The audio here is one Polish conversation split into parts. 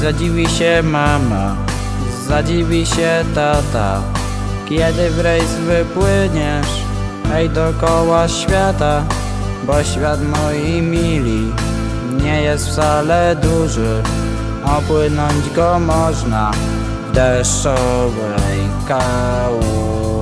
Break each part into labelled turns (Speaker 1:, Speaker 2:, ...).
Speaker 1: zadziwi się mama, zadziwi się tata, kiedy w rejs wypłyniesz, hej dookoła świata, bo świat moi mili nie jest wcale duży, opłynąć go można w deszczowej kałuży.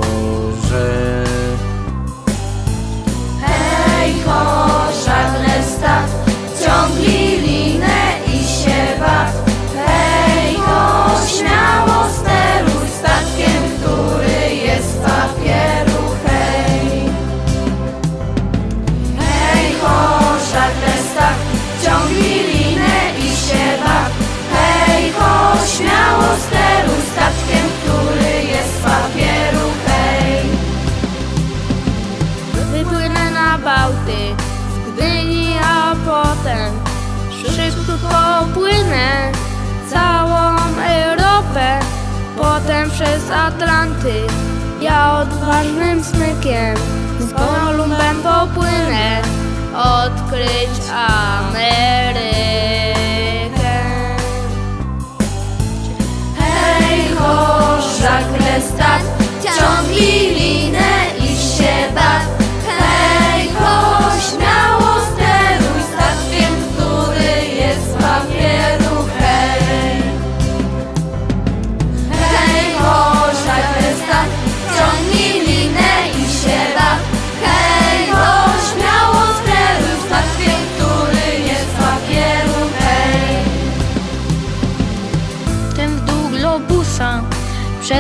Speaker 2: Popłynę całą Europę, potem przez Atlanty. Ja odważnym smykiem z Kolumbem popłynę odkryć Amerykę.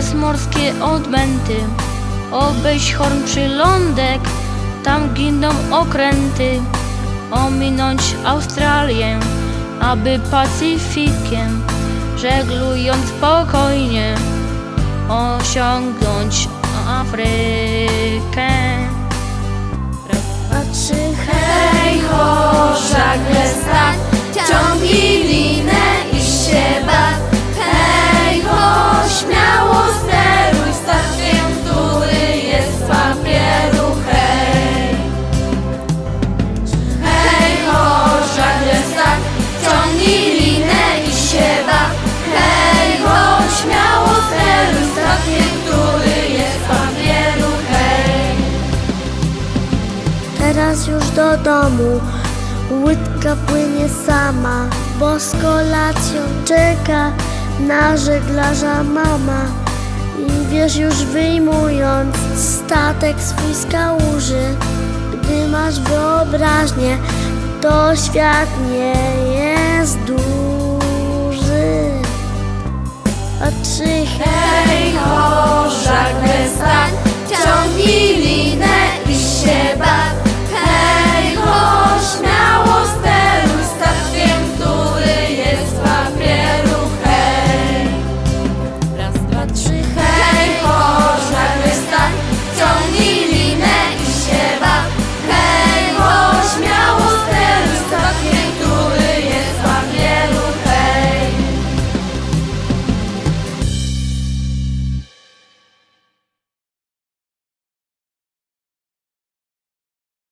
Speaker 2: Przez morskie odmęty obejść horn przylądek, tam giną okręty ominąć Australię, aby Pacyfikiem żeglując spokojnie osiągnąć Afrykę.
Speaker 3: Linę i się. Hej ho, śmiało steruj statkiem, który jest z papieru. Hej.
Speaker 4: Teraz już do domu łódka płynie sama, bo z kolacją czeka na żeglarza mama. I wiesz już wyjmując statek swój z kałuży, gdy masz wyobraźnię, to świat nie jest duży.